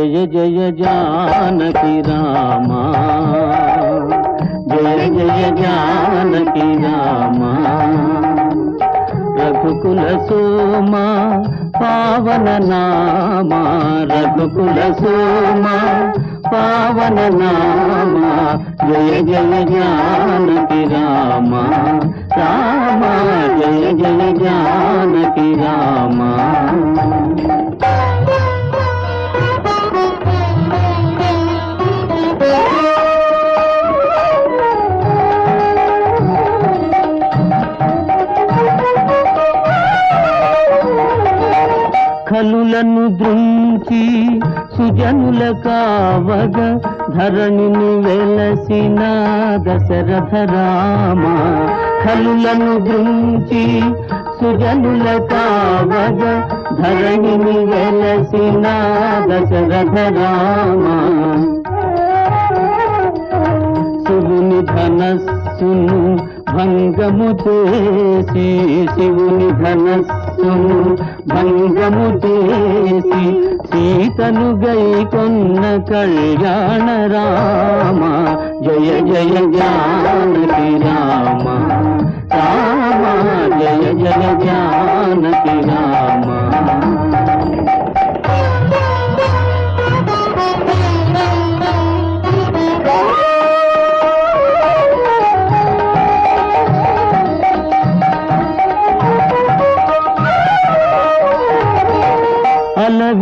జయ జయ జానకి రామా. జయ జయ జానకి రామా. రఘుకుల సోమా పావన నామా. రఘుకుల సోమా పావన నామా. జయ జయ జానకి రామా. రామా జయ జయ జానకి రామ. కలులను దృంచి సుజనుల కావగ ధరణిని వెలసిన దశరథ రామ కలులను దృంచి సుజనుల కావగ ధరణిని వెలసిన దశరథ రామ శివుని ధనస్సును భంగము చేసి శివుని ధనస్సును భంగము చేసి సీతను గై కొన్న కళ్యాణ రామ. జయ జయ జానకి రామ. రామ జయ జయ జాన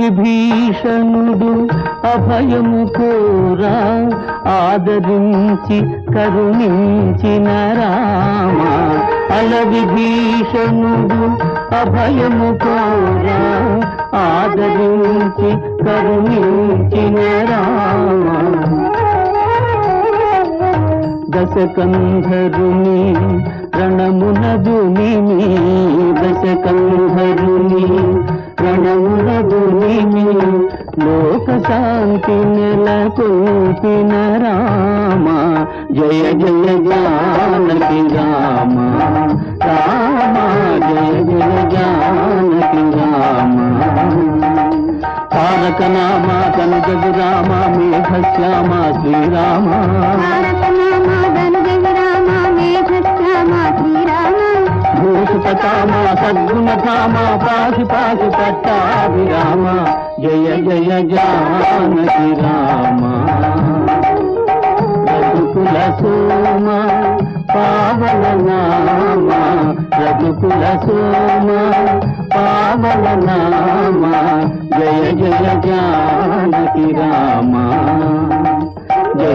విభీషణుడు అభయము కోరా ఆదరించి కరుణించిన రామ. అల విభీషణుడు అభయము కోరా ఆదరించి కరుణించిన రామ. దశకంధరుని రణమునదుని దశకంధరుని రణమునదుని లోక శాంతి నెలకొల్పిన రామ. జయ జయ జానకి రామ. రామ జయ జయ జానకి రామ. తారక నామ కనకదు రామ మేఘ శ్యామ శ్రీరామ. భూషితామ సద్గుణధామ పాశి పాశి పట్టాభిరామ జయ జయ జానకి రామ. రఘుకుల సోమ పావన నామ. రఘుకుల సోమ పావన నామ. జయ జయ జానకి రామ. జయ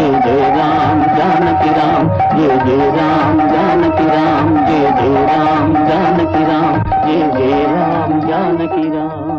జయ రామ जय जय राम, जानकी राम जय जय राम, जानकी राम जय जय राम, जानकी राम।